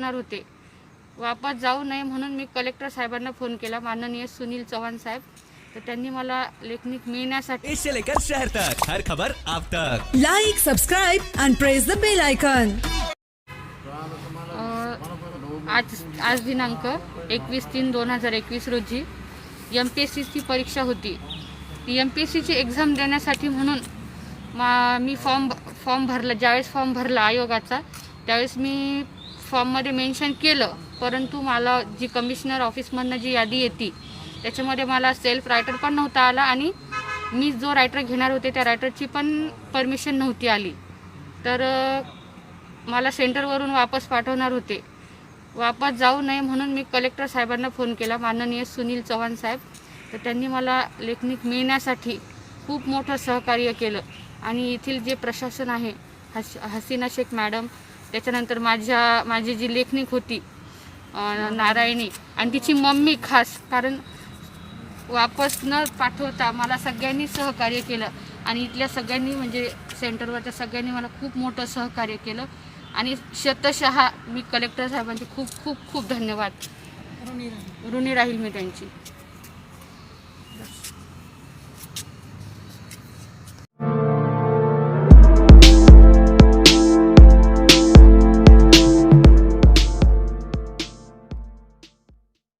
पाठवणार होते. वापस जाऊ नये म्हणून मी कलेक्टर साहेबांना फोन केला. माननीय सुनील चव्हाण साहेब. तर त्यांनी मला लेखनिक मिळण्यासाठी इससे लेकर शहर तक. हर खबर आप तक. Like, subscribe, and press the bell icon. अ, आज आज दिनांक एकवीस तीन दोन हजार एकवीस रोजी एम पी एस सीची परीक्षा होती. ती एम पी एस सीची एक्झाम देण्यासाठी म्हणून मा मी फॉर्म फॉर्म भरला ज्यावेळेस फॉर्म भरला आयोगाचा त्यावेळेस मी फॉर्ममध्ये मेन्शन केलं परंतु मला जी कमिशनर ऑफिसमधनं जी यादी येते त्याच्यामध्ये मला सेल्फ रायटर पण नव्हता आला आणि मी जो रायटर घेणार होते त्या रायटरची पण परमिशन नव्हती आली. तर मला सेंटरवरून वापस पाठवणार होते. वापस जाऊ नये म्हणून मी कलेक्टर साहेबांना फोन केला. माननीय सुनील चव्हाण साहेब. तर त्यांनी मला लेखनिक मिळण्यासाठी खूप मोठं सहकार्य केलं. आणि येथील जे प्रशासन आहे हस हसीना शेख मॅडम त्याच्यानंतर माझ्या माझी जी लेखनिक होती नारायणी आणि तिची मम्मी खास कारण वापस न पाठवता मला सगळ्यांनी सहकार्य केलं. आणि इथल्या सगळ्यांनी म्हणजे सेंटरवरच्या सगळ्यांनी मला खूप मोठं सहकार्य केलं. आणि शतशः मी कलेक्टर साहेबांचे खूप खूप खूप धन्यवाद. ऋणी राहील. मी त्यांची.